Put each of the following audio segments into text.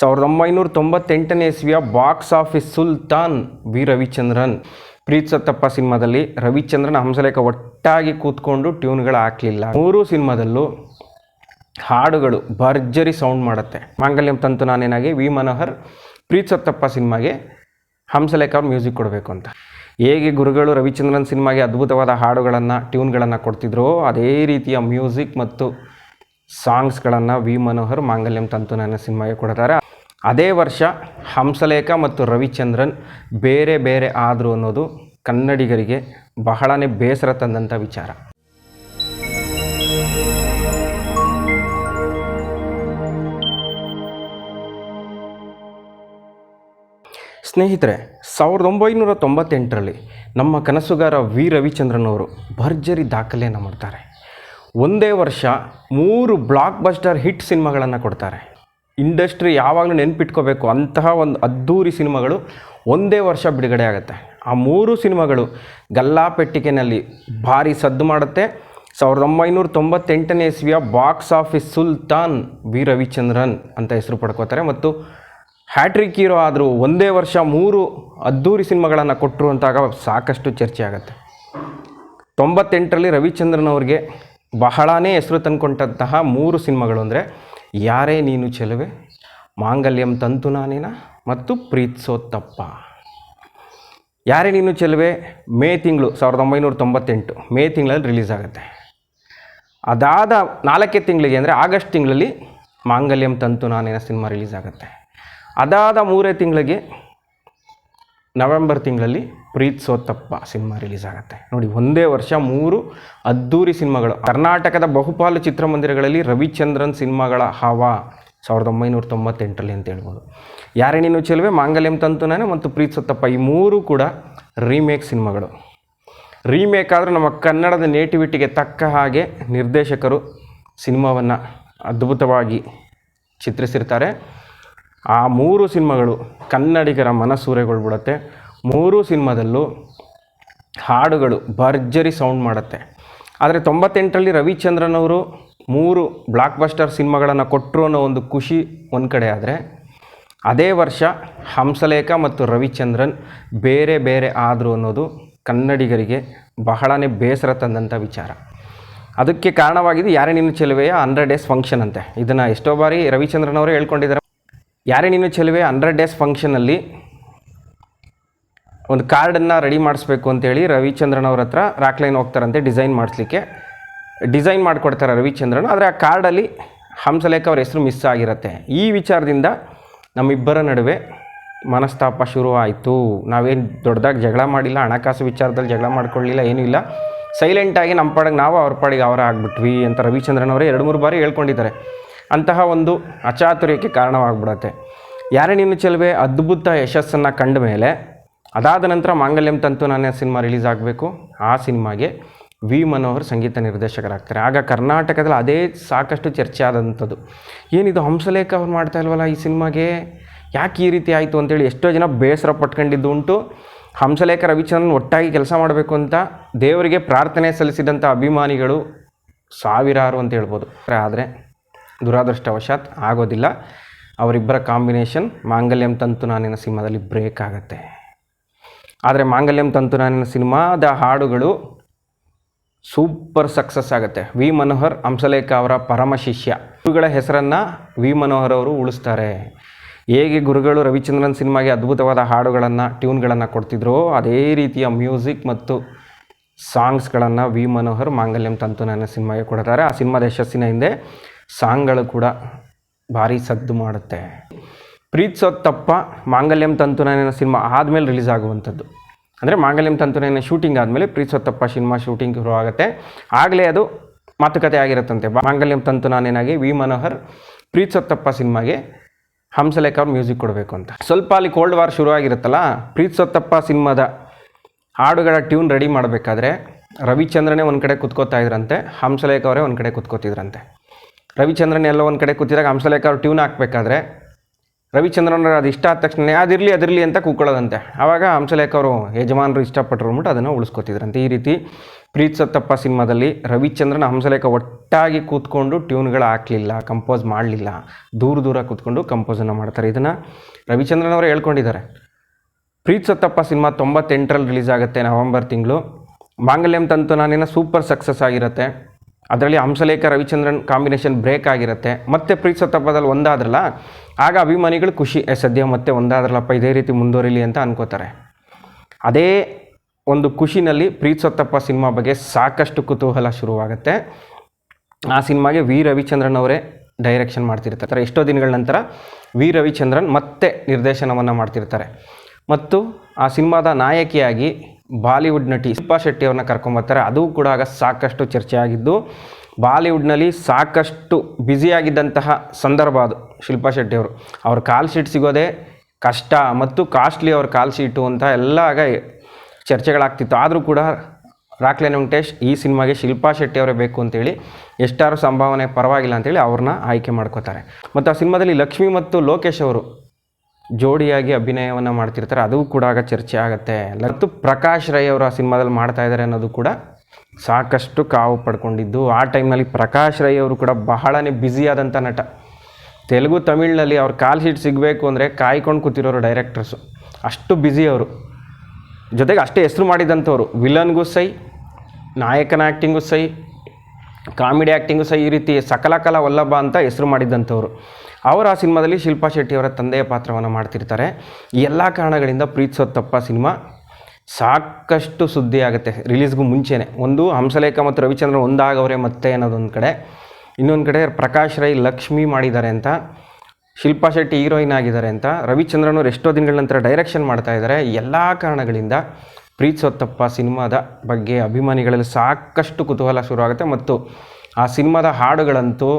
ಸಾವಿರದ ಒಂಬೈನೂರ ತೊಂಬತ್ತೆಂಟನೇ ಇಸ್ವಿಯ box office Sultan V Ravichandran Preethsod Thappa ಸಿನಿಮಾದಲ್ಲಿ ರವಿಚಂದ್ರನ್ ಹಂಸಲೇಖ ಒಟ್ಟಾಗಿ ಕೂತ್ಕೊಂಡು ಟ್ಯೂನ್ಗಳು ಹಾಕಲಿಲ್ಲ. ಮೂರು ಸಿನಿಮಾದಲ್ಲೂ ಹಾಡುಗಳು ಭರ್ಜರಿ ಸೌಂಡ್ ಮಾಡುತ್ತೆ. ಮಾಂಗಲ್ಯಂ ತಂತು ನಾನೇನಾಗಿ, ವಿ ಮನೋಹರ್ ಪ್ರೀತ್ ಸತ್ತಪ್ಪ ಸಿನಿಮಾಗೆ ಹಂಸಲೇಖ ಮ್ಯೂಸಿಕ್ ಕೊಡಬೇಕು ಅಂತ. ಹೇಗೆ ಗುರುಗಳು ರವಿಚಂದ್ರನ್ ಸಿನಿಮಾಗೆ ಅದ್ಭುತವಾದ ಹಾಡುಗಳನ್ನು, ಟ್ಯೂನ್ಗಳನ್ನು ಕೊಡ್ತಿದ್ರೋ ಅದೇ ರೀತಿಯ ಮ್ಯೂಸಿಕ್ ಮತ್ತು ಸಾಂಗ್ಸ್ಗಳನ್ನು ವಿ ಮನೋಹರ್ ಮಾಂಗಲ್ಯಂ ತಂತು ನನ್ನ ಸಿನಿಮಾಗೆ ಕೊಡ್ತಾರೆ. ಅದೇ ವರ್ಷ ಹಂಸಲೇಖ ಮತ್ತು ರವಿಚಂದ್ರನ್ ಬೇರೆ ಬೇರೆ ಆದರು ಅನ್ನೋದು ಕನ್ನಡಿಗರಿಗೆ ಬಹಳನೇ ಬೇಸರ ತಂದಂಥ ವಿಚಾರ. ಸ್ನೇಹಿತರೆ, ಸಾವಿರದ ಒಂಬೈನೂರ ತೊಂಬತ್ತೆಂಟರಲ್ಲಿ ನಮ್ಮ ಕನಸುಗಾರ ವಿ. ರವಿಚಂದ್ರನ್ ಅವರು ಭರ್ಜರಿ ದಾಖಲೆಯನ್ನು ಮಾಡ್ತಾರೆ. ಒಂದೇ ವರ್ಷ ಮೂರು ಬ್ಲಾಕ್ ಬಸ್ಟರ್ ಹಿಟ್ ಸಿನಿಮಾಗಳನ್ನು ಕೊಡ್ತಾರೆ. ಇಂಡಸ್ಟ್ರಿ ಯಾವಾಗಲೂ ನೆನ್ಪಿಟ್ಕೋಬೇಕು. ಅಂತಹ ಒಂದು ಅದ್ಧೂರಿ ಸಿನಿಮಾಗಳು ಒಂದೇ ವರ್ಷ ಬಿಡುಗಡೆ ಆಗುತ್ತೆ. ಆ ಮೂರು ಸಿನಿಮಾಗಳು ಗಲ್ಲಾಪೆಟ್ಟಿಗೆನಲ್ಲಿ ಭಾರಿ ಸದ್ದು ಮಾಡುತ್ತೆ. ಸಾವಿರದ ಒಂಬೈನೂರ ತೊಂಬತ್ತೆಂಟನೇ ಇಸ್ವಿಯ box office Sultan V Ravichandran ಅಂತ ಹೆಸರು ಪಡ್ಕೋತಾರೆ. ಮತ್ತು ಹ್ಯಾಟ್ರಿಕ್ ಹೀರೋ ಆದರೂ ಒಂದೇ ವರ್ಷ ಮೂರು ಅದ್ಧೂರಿ ಸಿನಿಮಾಗಳನ್ನು ಕೊಟ್ಟರು ಅಂತಾಗ ಸಾಕಷ್ಟು ಚರ್ಚೆ ಆಗುತ್ತೆ. ತೊಂಬತ್ತೆಂಟರಲ್ಲಿ ರವಿಚಂದ್ರನ್ ಅವ್ರಿಗೆ ಬಹಳನೇ ಹೆಸರು ತಂದುಕೊಂಡಂತಹ ಮೂರು ಸಿನಿಮಾಗಳು ಅಂದರೆ ಯಾರೇ ನೀನು ಚೆಲುವೆ, ಮಾಂಗಲ್ಯಂ ತಂತು ನಾನೇನ ಮತ್ತು ಪ್ರೀತ್ಸೋತ್ತಪ್ಪ. ಯಾರೇ ನೀನು ಚೆಲುವೆ, ಮೇ ತಿಂಗಳು ಸಾವಿರದ ಒಂಬೈನೂರ ತೊಂಬತ್ತೆಂಟು, ಮೇ ತಿಂಗಳಲ್ಲಿ ರಿಲೀಸ್ ಆಗುತ್ತೆ. ಅದಾದ ನಾಲ್ಕೇ ತಿಂಗಳಿಗೆ ಅಂದರೆ ಆಗಸ್ಟ್ ತಿಂಗಳಲ್ಲಿ ಮಾಂಗಲ್ಯಂ ತಂತು ನಾನೇನ ಸಿನಿಮಾ ರಿಲೀಸ್ ಆಗುತ್ತೆ. ಅದಾದ ಮೂರೇ ತಿಂಗಳಿಗೆ ನವೆಂಬರ್ ತಿಂಗಳಲ್ಲಿ ಪ್ರೀತ್ ಸೋತಪ್ಪ ಸಿನಿಮಾ ರಿಲೀಸ್ ಆಗುತ್ತೆ. ನೋಡಿ, ಒಂದೇ ವರ್ಷ ಮೂರು ಅದ್ದೂರಿ ಸಿನಿಮಾಗಳು. ಕರ್ನಾಟಕದ ಬಹುಪಾಲು ಚಿತ್ರಮಂದಿರಗಳಲ್ಲಿ ರವಿಚಂದ್ರನ್ ಸಿನಿಮಾಗಳ ಹವಾ ಸಾವಿರದ ಒಂಬೈನೂರ ತೊಂಬತ್ತೆಂಟರಲ್ಲಿ ಅಂತ ಹೇಳ್ಬೋದು. ಯಾರೇ ನೀನು ಚೆಲುವೆ, ಮಾಂಗಲ್ಯಂ ತಂತುನೇ ಮತ್ತು ಪ್ರೀತ್ ಸೋತಪ್ಪ ಈ ಮೂರು ಕೂಡ ರೀಮೇಕ್ ಸಿನಿಮಾಗಳು. ರೀಮೇಕ್ ಆದರೂ ನಮ್ಮ ಕನ್ನಡದ ನೇಟಿವಿಟಿಗೆ ತಕ್ಕ ಹಾಗೆ ನಿರ್ದೇಶಕರು ಸಿನಿಮಾವನ್ನು ಅದ್ಭುತವಾಗಿ ಚಿತ್ರಿಸಿರ್ತಾರೆ. ಆ ಮೂರು ಸಿನಿಮಾಗಳು ಕನ್ನಡಿಗರ ಮನಸೂರೆಗೊಳ್ಬಿಡುತ್ತೆ. ಮೂರು ಸಿನಿಮಾದಲ್ಲೂ ಹಾಡುಗಳು ಭರ್ಜರಿ ಸೌಂಡ್ ಮಾಡುತ್ತೆ. ಆದರೆ ತೊಂಬತ್ತೆಂಟರಲ್ಲಿ ರವಿಚಂದ್ರನ್ ಅವರು ಮೂರು ಬ್ಲಾಕ್ ಬಸ್ಟರ್ ಸಿನಿಮಾಗಳನ್ನು ಕೊಟ್ಟರು ಅನ್ನೋ ಒಂದು ಖುಷಿ ಒಂದು ಕಡೆ ಆದರೆ, ಅದೇ ವರ್ಷ ಹಂಸಲೇಖ ಮತ್ತು ರವಿಚಂದ್ರನ್ ಬೇರೆ ಬೇರೆ ಆದರು ಅನ್ನೋದು ಕನ್ನಡಿಗರಿಗೆ ಬಹಳನೇ ಬೇಸರ ತಂದಂಥ ವಿಚಾರ. ಅದಕ್ಕೆ ಕಾರಣವಾಗಿದೆ ಯಾರೇ ನಿನ್ನ ಚೆಲುವೆಯ ಹಂಡ್ರೆಡ್ ಡೇಸ್ ಫಂಕ್ಷನ್ ಅಂತೆ. ಇದನ್ನು ಎಷ್ಟೋ ಬಾರಿ ರವಿಚಂದ್ರನ್ ಅವರೇ ಹೇಳ್ಕೊಂಡಿದ್ದಾರೆ. ಯಾರೇ ನೀನು ಚೆಲುವೆ ಹಂಡ್ರೆಡ್ ಡೇಸ್ ಫಂಕ್ಷನಲ್ಲಿ ಒಂದು ಕಾರ್ಡನ್ನು ರೆಡಿ ಮಾಡಿಸ್ಬೇಕು ಅಂತೇಳಿ ರವಿಚಂದ್ರನ್ ಅವ್ರ ಹತ್ರ ರಾಕ್ಲೈನ್ ಹೋಗ್ತಾರಂತೆ ಡಿಸೈನ್ ಮಾಡಿಸ್ಲಿಕ್ಕೆ. ಡಿಸೈನ್ ಮಾಡಿಕೊಡ್ತಾರೆ ರವಿಚಂದ್ರನ್, ಆದರೆ ಆ ಕಾರ್ಡಲ್ಲಿ ಹಂಸಲೇಖ ಅವ್ರ ಹೆಸರು ಮಿಸ್ ಆಗಿರುತ್ತೆ. ಈ ವಿಚಾರದಿಂದ ನಮ್ಮಿಬ್ಬರ ನಡುವೆ ಮನಸ್ತಾಪ ಶುರುವಾಯಿತು ನಾವೇನು ದೊಡ್ಡದಾಗಿ ಜಗಳ ಮಾಡಿಲ್ಲ, ಹಣಕಾಸು ವಿಚಾರದಲ್ಲಿ ಜಗಳ ಮಾಡ್ಕೊಳ್ಳಿಲ್ಲ, ಏನೂ ಇಲ್ಲ. ಸೈಲೆಂಟಾಗಿ ನಮ್ಮ ಪಾಡಿಗೆ ನಾವು ಅವ್ರ ಪಾಡಿಗೆ ಅವರ ಆಗ್ಬಿಟ್ವಿ ಅಂತ ರವಿಚಂದ್ರನ್ ಅವರೇ ಎರಡು ಮೂರು ಬಾರಿ ಹೇಳ್ಕೊಂಡಿದ್ದಾರೆ. ಅಂತಹ ಒಂದು ಅಚಾತುರ್ಯಕ್ಕೆ ಕಾರಣವಾಗ್ಬಿಡತ್ತೆ. ಯಾರೇ ನೀನು ಚೆಲುವೆ ಅದ್ಭುತ ಯಶಸ್ಸನ್ನು ಕಂಡ ಮೇಲೆ, ಅದಾದ ನಂತರ ಮಾಂಗಲ್ಯಂ ತಂತು ನಾನೇ ಸಿನಿಮಾ ರಿಲೀಸ್ ಆಗಬೇಕು. ಆ ಸಿನಿಮಾಗೆ ವಿ ಮನೋಹರ್ ಸಂಗೀತ ನಿರ್ದೇಶಕರಾಗ್ತಾರೆ. ಆಗ ಕರ್ನಾಟಕದಲ್ಲಿ ಅದೇ ಸಾಕಷ್ಟು ಚರ್ಚೆ ಆದಂಥದ್ದು. ಏನಿದು ಹಂಸಲೇಖ ಅವ್ರು ಮಾಡ್ತಾ ಇಲ್ವಲ್ಲ ಈ ಸಿನಿಮಾಗೆ? ಯಾಕೆ ಈ ರೀತಿ ಆಯಿತು ಅಂತೇಳಿ ಎಷ್ಟೋ ಜನ ಬೇಸರ ಪಟ್ಕೊಂಡಿದ್ದು ಉಂಟು. ಹಂಸಲೇಖ ರವಿಚಂದ್ರನ್ ಒಟ್ಟಾಗಿ ಕೆಲಸ ಮಾಡಬೇಕು ಅಂತ ದೇವರಿಗೆ ಪ್ರಾರ್ಥನೆ ಸಲ್ಲಿಸಿದಂಥ ಅಭಿಮಾನಿಗಳು ಸಾವಿರಾರು ಅಂತ ಹೇಳ್ಬೋದು. ಆದರೆ ದುರಾದೃಷ್ಟವಶಾತ್ ಆಗೋದಿಲ್ಲ. ಅವರಿಬ್ಬರ ಕಾಂಬಿನೇಷನ್ ಮಾಂಗಲ್ಯಂ ತಂತು ನಾನಿನ ಸಿನಿಮಾದಲ್ಲಿ ಬ್ರೇಕ್ ಆಗುತ್ತೆ. ಆದರೆ ಮಾಂಗಲ್ಯಂ ತಂತು ನಾನಿನ ಸಿನಿಮಾದ ಹಾಡುಗಳು ಸೂಪರ್ ಸಕ್ಸಸ್ ಆಗುತ್ತೆ. ವಿ ಮನೋಹರ್, ಹಂಸಲೇಖ ಅವರ ಪರಮ ಶಿಷ್ಯ. ಗುರುಗಳ ಹೆಸರನ್ನು ವಿ ಮನೋಹರ್ ಅವರು ಉಳಿಸ್ತಾರೆ. ಹೇಗೆ ಗುರುಗಳು ರವಿಚಂದ್ರನ್ ಸಿನಿಮಾಗೆ ಅದ್ಭುತವಾದ ಹಾಡುಗಳನ್ನು, ಟ್ಯೂನ್ಗಳನ್ನು ಕೊಡ್ತಿದ್ರೋ ಅದೇ ರೀತಿಯ ಮ್ಯೂಸಿಕ್ ಮತ್ತು ಸಾಂಗ್ಸ್ಗಳನ್ನು ವಿ ಮನೋಹರ್ ಮಾಂಗಲ್ಯಂ ತಂತು ನನ್ನ ಸಿನಿಮಾಗೆ ಕೊಡ್ತಾರೆ. ಆ ಸಿನಿಮಾದ ಯಶಸ್ಸಿನ ಹಿಂದೆ ಸಾಂಗ್ಗಳು ಕೂಡ ಭಾರಿ ಸದ್ದು ಮಾಡುತ್ತೆ. ಪ್ರೀತ್ ಸೊತ್ತಪ್ಪ ಮಾಂಗಲ್ಯಂ ತಂತುನೇನ ಸಿನಿಮಾ ಆದಮೇಲೆ ರಿಲೀಸ್ ಆಗುವಂಥದ್ದು. ಅಂದರೆ ಮಾಂಗಲ್ಯಂ ತಂತುನೇನ ಶೂಟಿಂಗ್ ಆದಮೇಲೆ ಪ್ರೀತ್ ಸೊತ್ತಪ್ಪ ಸಿನಿಮಾ ಶೂಟಿಂಗ್ ಶುರು ಆಗುತ್ತೆ. ಆಗಲೇ ಅದು ಮಾತುಕತೆ ಆಗಿರುತ್ತಂತೆ. ಮಾಂಗಲ್ಯಂ ತಂತು ನಾನೇನಾಗಿ ವಿ ಮನೋಹರ್, ಪ್ರೀತ್ ಸೊತ್ತಪ್ಪ ಸಿನಿಮಾಗೆ ಹಂಸಲೇಖ ಅವ್ರು ಮ್ಯೂಸಿಕ್ ಕೊಡಬೇಕು ಅಂತ. ಸ್ವಲ್ಪ ಅಲ್ಲಿ ಕೋಲ್ಡ್ ವಾರ್ ಶುರು ಆಗಿರುತ್ತಲ್ಲ, ಪ್ರೀತ್ ಸೊತ್ತಪ್ಪ ಸಿನಿಮಾದ ಹಾಡುಗಳ ಟ್ಯೂನ್ ರೆಡಿ ಮಾಡಬೇಕಾದ್ರೆ ರವಿಚಂದ್ರನೇ ಒಂದು ಕಡೆ ಕುತ್ಕೋತಾ ಇದ್ರಂತೆ, ಹಂಸಲೇಖ ಅವರೇ ಒಂದು ಕಡೆ ಕುತ್ಕೋತಿದ್ರಂತೆ. ರವಿಚಂದ್ರನ್ ಎಲ್ಲ ಒಂದು ಕಡೆ ಕೂತಿದಾಗ ಹಂಸಲೇಖ ಅವ್ರು ಟ್ಯೂನ್ ಹಾಕಬೇಕಾದ್ರೆ ರವಿಚಂದ್ರನ್ ಅದು ಇಷ್ಟ ಆದ ತಕ್ಷಣ ಅದಿರಲಿ ಅದಿರಲಿ ಅಂತ ಕೂಕೊಳ್ಳೋದಂತೆ. ಆವಾಗ ಹಂಸಲೇಖ ಅವರು ಯಜಮಾನರು ಇಷ್ಟಪಟ್ಟರು ಅಂದ್ಬಿಟ್ಟು ಅದನ್ನು ಉಳಿಸ್ಕೊತಿದ್ರಂತೆ. ಈ ರೀತಿ ಪ್ರೀತ್ ಸತ್ತಪ್ಪ ಸಿನಿಮಾದಲ್ಲಿ ರವಿಚಂದ್ರನ್ ಹಂಸಲೇಖ ಒಟ್ಟಾಗಿ ಕೂತ್ಕೊಂಡು ಟ್ಯೂನ್ಗಳು ಹಾಕಲಿಲ್ಲ ಕಂಪೋಸ್ ಮಾಡಲಿಲ್ಲ. ದೂರ ದೂರ ಕೂತ್ಕೊಂಡು ಕಂಪೋಸನ್ನು ಮಾಡ್ತಾರೆ. ಇದನ್ನು ರವಿಚಂದ್ರನ್ ಅವರು ಹೇಳ್ಕೊಂಡಿದ್ದಾರೆ. ಪ್ರೀತ್ ಸತ್ತಪ್ಪ ಸಿನಿಮಾ ತೊಂಬತ್ತೆಂಟರಲ್ಲಿ ರಿಲೀಸ್ ಆಗುತ್ತೆ ನವೆಂಬರ್ ತಿಂಗಳು. ಮಾಂಗಲ್ಯಂ ತಂತು ನಾನೇನ ಸೂಪರ್ ಸಕ್ಸಸ್ ಆಗಿರುತ್ತೆ. ಅದರಲ್ಲಿ ಹಂಸಲೇಖ ರವಿಚಂದ್ರನ್ ಕಾಂಬಿನೇಷನ್ ಬ್ರೇಕ್ ಆಗಿರುತ್ತೆ. ಮತ್ತೆ ಪ್ರೀತ್ ಸತ್ತಪ್ಪದಲ್ಲಿ ಒಂದಾದ್ರಲ್ಲ, ಆಗ ಅಭಿಮಾನಿಗಳು ಖುಷಿ. ಸದ್ಯ ಮತ್ತೆ ಒಂದಾದ್ರಲ್ಲಪ್ಪ, ಇದೇ ರೀತಿ ಮುಂದುವರಿಲಿ ಅಂತ ಅನ್ಕೋತಾರೆ. ಅದೇ ಒಂದು ಖುಷಿನಲ್ಲಿ ಪ್ರೀತ್ ಸತ್ತಪ್ಪ ಸಿನಿಮಾ ಬಗ್ಗೆ ಸಾಕಷ್ಟು ಕುತೂಹಲ ಶುರುವಾಗುತ್ತೆ. ಆ ಸಿನಿಮಾಗೆ ವಿ ರವಿಚಂದ್ರನ್ ಅವರೇ ಡೈರೆಕ್ಷನ್ ಮಾಡ್ತಿರ್ತಾರೆ. ಎಷ್ಟೋ ದಿನಗಳ ನಂತರ ವಿ ರವಿಚಂದ್ರನ್ ಮತ್ತೆ ನಿರ್ದೇಶನವನ್ನು ಮಾಡ್ತಿರ್ತಾರೆ. ಮತ್ತು ಆ ಸಿನಿಮಾದ ನಾಯಕಿಯಾಗಿ ಬಾಲಿವುಡ್ ನಟಿ ಶಿಲ್ಪಾ ಶೆಟ್ಟಿಯವ್ರನ್ನ ಕರ್ಕೊಂಬರ್ತಾರೆ. ಅದು ಕೂಡ ಆಗ ಸಾಕಷ್ಟು ಚರ್ಚೆ ಆಗಿದ್ದು ಬಾಲಿವುಡ್ನಲ್ಲಿ ಸಾಕಷ್ಟು ಬ್ಯುಸಿಯಾಗಿದ್ದಂತಹ ಸಂದರ್ಭ ಅದು ಶಿಲ್ಪಾ ಶೆಟ್ಟಿ ಅವರು ಅವ್ರ ಕಾಲ್ ಶೀಟ್ ಸಿಗೋದೇ ಕಷ್ಟ ಮತ್ತು ಕಾಸ್ಟ್ಲಿ ಅವ್ರ ಕಾಲ್ ಶೀಟು ಅಂತ ಎಲ್ಲ ಆಗ ಚರ್ಚೆಗಳಾಗ್ತಿತ್ತು. ಆದರೂ ಕೂಡ ರಾಕ್ಲೇನ್ ವೆಂಕಟೇಶ್ ಈ ಸಿನಿಮಾಗೆ ಶಿಲ್ಪಾ ಶೆಟ್ಟಿ ಅವರೇ ಬೇಕು ಅಂತೇಳಿ ಎಷ್ಟಾರು ಸಂಭಾವನೆ ಪರವಾಗಿಲ್ಲ ಅಂತೇಳಿ ಅವ್ರನ್ನ ಆಯ್ಕೆ ಮಾಡ್ಕೋತಾರೆ. ಮತ್ತು ಆ ಸಿನಿಮಾದಲ್ಲಿ ಲಕ್ಷ್ಮಿ ಮತ್ತು ಲೋಕೇಶ್ ಅವರು ಜೋಡಿಯಾಗಿ ಅಭಿನಯವನ್ನು ಮಾಡ್ತಿರ್ತಾರೆ, ಅದು ಕೂಡ ಆಗ ಚರ್ಚೆ ಆಗುತ್ತೆ. ಮತ್ತು ಪ್ರಕಾಶ್ ರೈ ಅವರು ಆ ಸಿನಿಮಾದಲ್ಲಿ ಮಾಡ್ತಾ ಇದ್ದಾರೆ ಅನ್ನೋದು ಕೂಡ ಸಾಕಷ್ಟು ಕಾವು ಪಡ್ಕೊಂಡಿದ್ದು. ಆ ಟೈಮ್ನಲ್ಲಿ ಪ್ರಕಾಶ್ ರೈ ಅವರು ಕೂಡ ಬಹಳನೇ ಬ್ಯುಸಿಯಾದಂಥ ನಟ. ತೆಲುಗು, ತಮಿಳಿನಲ್ಲಿ ಅವ್ರ ಕಾಲ್ ಶೀಟ್ ಸಿಗಬೇಕು ಅಂದರೆ ಕಾಯ್ಕೊಂಡು ಕೂತಿರೋರು ಡೈರೆಕ್ಟರ್ಸು ಅಷ್ಟು ಬ್ಯುಸಿ ಅವರು. ಜೊತೆಗೆ ಅಷ್ಟೇ ಹೆಸರು ಮಾಡಿದಂಥವ್ರು. ವಿಲನ್ಗೂ ಸೈ, ನಾಯಕನ ಆ್ಯಕ್ಟಿಂಗು ಸೈ ಕಾಮಿಡಿ ಆ್ಯಕ್ಟಿಂಗು ಸಹ ಈ ರೀತಿ ಸಕಲ ಕಲಾ ವಲ್ಲಭ ಅಂತ ಹೆಸರು ಮಾಡಿದ್ದಂಥವ್ರು ಅವರು ಆ ಸಿನಿಮಾದಲ್ಲಿ ಶಿಲ್ಪಾ ಶೆಟ್ಟಿಯವರ ತಂದೆಯ ಪಾತ್ರವನ್ನು ಮಾಡ್ತಿರ್ತಾರೆ. ಎಲ್ಲ ಕಾರಣಗಳಿಂದ ಪ್ರೀತಿಸೋತ್ತಪ್ಪ ಸಿನಿಮಾ ಸಾಕಷ್ಟು ಸುದ್ದಿ ಆಗುತ್ತೆ ರಿಲೀಸ್ಗೂ ಮುಂಚೆನೇ. ಒಂದು ಹಂಸಲೇಖ ಮತ್ತು ರವಿಚಂದ್ರನ್ ಒಂದಾಗವ್ರೆ ಮತ್ತೆ ಅನ್ನೋದೊಂದು ಕಡೆ. ಇನ್ನೊಂದು ಕಡೆ ಪ್ರಕಾಶ್ ರೈ, ಲಕ್ಷ್ಮಿ ಮಾಡಿದ್ದಾರೆ ಅಂತ, ಶಿಲ್ಪಾ ಶೆಟ್ಟಿ ಹೀರೋಯಿನ್ ಆಗಿದ್ದಾರೆ ಅಂತ, ರವಿಚಂದ್ರನ್ ಅವರು ಎಷ್ಟೋ ದಿನಗಳ ನಂತರ ಡೈರೆಕ್ಷನ್ ಮಾಡ್ತಾ ಇದ್ದಾರೆ. ಎಲ್ಲ ಕಾರಣಗಳಿಂದ ಪ್ರೀತಿಸೋತ್ತಪ್ಪ ಸಿನಿಮಾದ ಬಗ್ಗೆ ಅಭಿಮಾನಿಗಳಲ್ಲಿ ಸಾಕಷ್ಟು ಕುತೂಹಲ ಶುರುವಾಗುತ್ತೆ ಮತ್ತು ಆ ಸಿನಿಮಾದ ಹಾಡುಗಳಂತೂ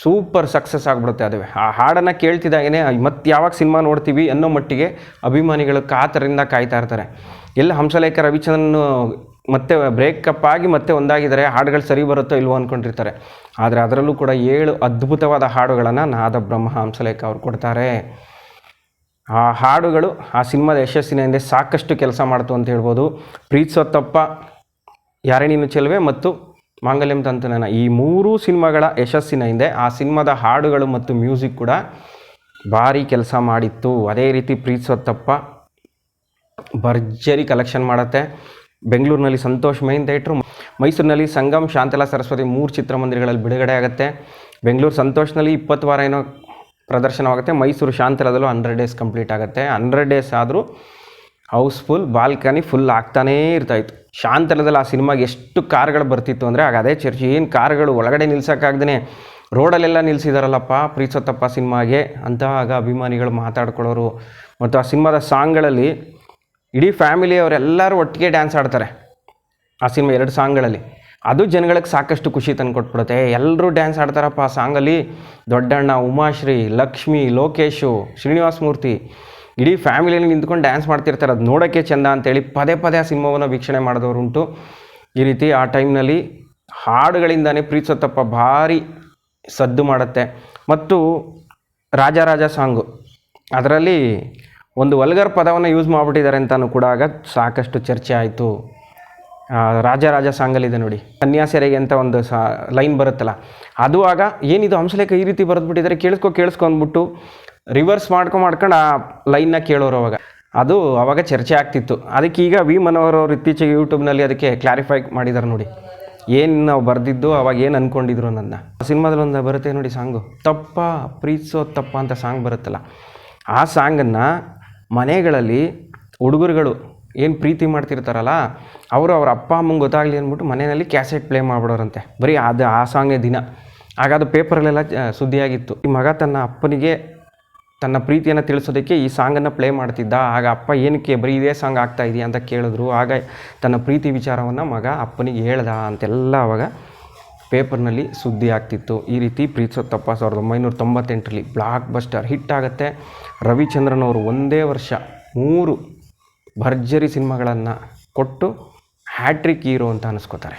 ಸೂಪರ್ ಸಕ್ಸಸ್ ಆಗಿಬಿಡುತ್ತೆ ಅದುವೆ. ಆ ಹಾಡನ್ನು ಕೇಳ್ತಿದ್ದಾಗೇ ಮತ್ತೆ ಯಾವಾಗ ಸಿನಿಮಾ ನೋಡ್ತೀವಿ ಅನ್ನೋ ಮಟ್ಟಿಗೆ ಅಭಿಮಾನಿಗಳು ಕಾತರಿಂದ ಕಾಯ್ತಾ ಇರ್ತಾರೆ. ಎಲ್ಲ ಹಂಸಲೇಖ ರವಿಚಂದ್ರನ್ ಮತ್ತೆ ಬ್ರೇಕಪ್ ಆಗಿ ಮತ್ತೆ ಒಂದಾಗಿದ್ದಾರೆ, ಹಾಡುಗಳು ಸರಿ ಬರುತ್ತೋ ಇಲ್ವೋ ಅಂದ್ಕೊಂಡಿರ್ತಾರೆ ಆದರೆ ಅದರಲ್ಲೂ ಕೂಡ ಏಳು ಅದ್ಭುತವಾದ ಹಾಡುಗಳನ್ನು ನಾದ ಬ್ರಹ್ಮ ಹಂಸಲೇಖ ಅವರು ಕೊಡ್ತಾರೆ. ಆ ಹಾಡುಗಳು ಆ ಸಿನಿಮಾದ ಯಶಸ್ಸಿನ ಹಿಂದೆ ಸಾಕಷ್ಟು ಕೆಲಸ ಮಾಡ್ತು ಅಂತ ಹೇಳ್ಬೋದು. ಪ್ರೀತಿಸೋತ್ತಪ್ಪ ಯಾರೇ ನೀನು ಚೆಲುವೆ ಮತ್ತು ಮಾಂಗಲ್ಯಂ ತಂತನನ ಈ ಮೂರೂ ಸಿನಿಮಾಗಳ ಯಶಸ್ಸಿನ ಹಿಂದೆ ಆ ಸಿನಿಮಾದ ಹಾಡುಗಳು ಮತ್ತು ಮ್ಯೂಸಿಕ್ ಕೂಡ ಭಾರಿ ಕೆಲಸ ಮಾಡಿತ್ತು. ಅದೇ ರೀತಿ ಪ್ರೀತಿಸೋತ್ತಪ್ಪ ಭರ್ಜರಿ ಕಲೆಕ್ಷನ್ ಮಾಡುತ್ತೆ. ಬೆಂಗಳೂರಿನಲ್ಲಿ ಸಂತೋಷ್ ಮೈನ್ ಥಿಯೇಟ್ರು, ಮೈಸೂರಿನಲ್ಲಿ ಸಂಗಮ್, ಶಾಂತಲಾ ಸರಸ್ವತಿ ಮೂರು ಚಿತ್ರಮಂದಿರಗಳಲ್ಲಿ ಬಿಡುಗಡೆ ಆಗುತ್ತೆ. ಬೆಂಗಳೂರು ಸಂತೋಷ್ನಲ್ಲಿ ಇಪ್ಪತ್ತು ವಾರ ಏನೋ ಪ್ರದರ್ಶನವಾಗುತ್ತೆ. ಮೈಸೂರು ಶಾಂತಲದಲ್ಲೂ ಹಂಡ್ರೆಡ್ ಡೇಸ್ ಕಂಪ್ಲೀಟ್ ಆಗುತ್ತೆ. ಹಂಡ್ರೆಡ್ ಡೇಸ್ ಆದರೂ ಹೌಸ್ಫುಲ್, ಬಾಲ್ಕನಿ ಫುಲ್ ಆಗ್ತಾನೇ ಇರ್ತಾಯಿತ್ತು ಶಾಂತಲದಲ್ಲಿ ಆ ಸಿನಿಮಾಗೆ ಎಷ್ಟು ಕಾರ್ಗಳು ಬರ್ತಿತ್ತು ಅಂದರೆ ಆಗ ಅದೇ ಚರ್ಚೆ, ಏನು ಕಾರ್ಗಳು ಒಳಗಡೆ ನಿಲ್ಸೋಕ್ಕಾಗ್ದೇ ರೋಡಲ್ಲೆಲ್ಲ ನಿಲ್ಲಿಸಿದಾರಲ್ಲಪ್ಪ ಪ್ರೀತಿಸೋತ್ತಪ್ಪ ಸಿನಿಮಾಗೆ ಅಂತ ಆಗ ಅಭಿಮಾನಿಗಳು ಮಾತಾಡ್ಕೊಳ್ಳೋರು. ಮತ್ತು ಆ ಸಿನಿಮಾದ ಸಾಂಗ್ಗಳಲ್ಲಿ ಇಡೀ ಫ್ಯಾಮಿಲಿಯವರೆಲ್ಲರೂ ಒಟ್ಟಿಗೆ ಡ್ಯಾನ್ಸ್ ಆಡ್ತಾರೆ. ಆ ಸಿನಿಮಾ ಎರಡು ಸಾಂಗ್ಗಳಲ್ಲಿ. ಅದು ಜನಗಳಿಗೆ ಸಾಕಷ್ಟು ಖುಷಿ ತಂದುಕೊಟ್ಬಿಡುತ್ತೆ ಎಲ್ಲರೂ ಡ್ಯಾನ್ಸ್ ಆಡ್ತಾರಪ್ಪ, ಆ ಸಾಂಗಲ್ಲಿ ದೊಡ್ಡಣ್ಣ, ಉಮಾಶ್ರೀ, ಲಕ್ಷ್ಮಿ, ಲೋಕೇಶು, ಶ್ರೀನಿವಾಸ ಮೂರ್ತಿ, ಇಡೀ ಫ್ಯಾಮಿಲಿಯಲ್ಲಿ ನಿಂತ್ಕೊಂಡು ಡ್ಯಾನ್ಸ್ ಮಾಡ್ತಿರ್ತಾರೆ. ಅದು ನೋಡೋಕ್ಕೆ ಚೆಂದ ಅಂತೇಳಿ ಪದೇ ಪದೇ ಆ ಸಿನಿಮಾವನ್ನು ವೀಕ್ಷಣೆ ಮಾಡಿದವರುಂಟು. ಈ ರೀತಿ ಆ ಟೈಮ್ನಲ್ಲಿ ಹಾಡುಗಳಿಂದನೇ ಪ್ರೀತಿಸುತ್ತಪ್ಪ ಭಾರಿ ಸದ್ದು ಮಾಡುತ್ತೆ. ಮತ್ತು ರಾಜ ರಾಜ ಸಾಂಗು ಅದರಲ್ಲಿ ಒಂದು ವಲ್ಗರ್ ಪದವನ್ನು ಯೂಸ್ ಮಾಡಿಬಿಟ್ಟಿದ್ದಾರೆ ಅಂತಲೂ ಕೂಡ ಆಗ ಸಾಕಷ್ಟು ಚರ್ಚೆ ಆಯಿತು. ರಾಜ ರಾಜ ಸಾಂಗಲ್ಲಿದೆ ನೋಡಿ. ಕನ್ಯಾಸೆರೆಗೆ ಅಂತ ಒಂದು ಸಾ ಲೈನ್ ಬರುತ್ತಲ್ಲ. ಅದು ಆಗ ಏನಿದು ಹಂಸಲೇಖ ಈ ರೀತಿ ಬರೆದ್ಬಿಟ್ಟಿದ್ದಾರೆ, ಕೇಳಿಸ್ಕೊ ಕೇಳಿಸ್ಕೊ ಅಂದ್ಬಿಟ್ಟು ರಿವರ್ಸ್ ಮಾಡ್ಕೊ, ಮಾಡ್ಕೊಂಡು ಆ ಲೈನ್ನ ಕೇಳೋರು ಅವಾಗ. ಅದು ಅವಾಗ ಚರ್ಚೆ ಆಗ್ತಿತ್ತು. ಅದಕ್ಕೆ ಈಗ ವಿ ಮನೋಹರ್ ಅವರು ಇತ್ತೀಚೆಗೆ ಯೂಟ್ಯೂಬ್ನಲ್ಲಿ ಅದಕ್ಕೆ ಕ್ಲಾರಿಫೈ ಮಾಡಿದ್ದಾರೆ ನೋಡಿ. ಏನು ನಾವು ಬರೆದಿದ್ದು, ಅವಾಗ ಏನು ಅಂದ್ಕೊಂಡಿದ್ರು ನನ್ನ ಸಿನಿಮಾದಲ್ಲಿ ಒಂದು ಬರುತ್ತೆ ನೋಡಿ ಸಾಂಗು. ತಪ್ಪ ಪ್ರೀತಿಸೋ ತಪ್ಪ ಅಂತ ಸಾಂಗ್ ಬರುತ್ತಲ್ಲ. ಆ ಸಾಂಗನ್ನು ಮನೆಗಳಲ್ಲಿ ಹುಡುಗರುಗಳು ಏನು ಪ್ರೀತಿ ಮಾಡ್ತಿರ್ತಾರಲ್ಲ, ಅವರು ಅವ್ರ ಅಪ್ಪ ಅಮ್ಮಂಗೆ ಗೊತ್ತಾಗಲಿ ಅಂದ್ಬಿಟ್ಟು ಮನೆಯಲ್ಲಿ ಕ್ಯಾಸೆಟ್ ಪ್ಲೇ ಮಾಡ್ಬಿಡೋರಂತೆ. ಬರೀ ಅದು ಆ ಸಾಂಗೇ ದಿನ. ಆಗ ಅದು ಪೇಪರಲ್ಲೆಲ್ಲ ಸುದ್ದಿಯಾಗಿತ್ತು. ಈ ಮಗ ತನ್ನ ಅಪ್ಪನಿಗೆ ತನ್ನ ಪ್ರೀತಿಯನ್ನು ತಿಳಿಸೋದಕ್ಕೆ ಈ ಸಾಂಗನ್ನು ಪ್ಲೇ ಮಾಡ್ತಿದ್ದ. ಆಗ ಅಪ್ಪ ಏನಕ್ಕೆ ಬರೀ ಇದೇ ಸಾಂಗ್ ಆಗ್ತಾ ಇದೆಯಾ ಅಂತ ಕೇಳಿದ್ರು. ಆಗ ತನ್ನ ಪ್ರೀತಿ ವಿಚಾರವನ್ನು ಮಗ ಅಪ್ಪನಿಗೆ ಹೇಳ್ದ ಅಂತೆಲ್ಲ ಅವಾಗ ಪೇಪರ್ನಲ್ಲಿ ಸುದ್ದಿ ಆಗ್ತಿತ್ತು. ಈ ರೀತಿ ಪ್ರೀತಿಸೋತ್ತಪ್ಪ ಸಾವಿರದ ಒಂಬೈನೂರ ತೊಂಬತ್ತೆಂಟರಲ್ಲಿ ಬ್ಲಾಕ್ ಬಸ್ಟರ್ ಹಿಟ್ ಆಗುತ್ತೆ. ರವಿಚಂದ್ರನ್ ಅವರು ಒಂದೇ ವರ್ಷ ಮೂರು ಭರ್ಜರಿ ಸಿನಿಮಾಗಳನ್ನು ಕೊಟ್ಟು ಹ್ಯಾಟ್ರಿಕ್ ಹೀರೋ ಅಂತ ಅನಿಸ್ಕೋತಾರೆ.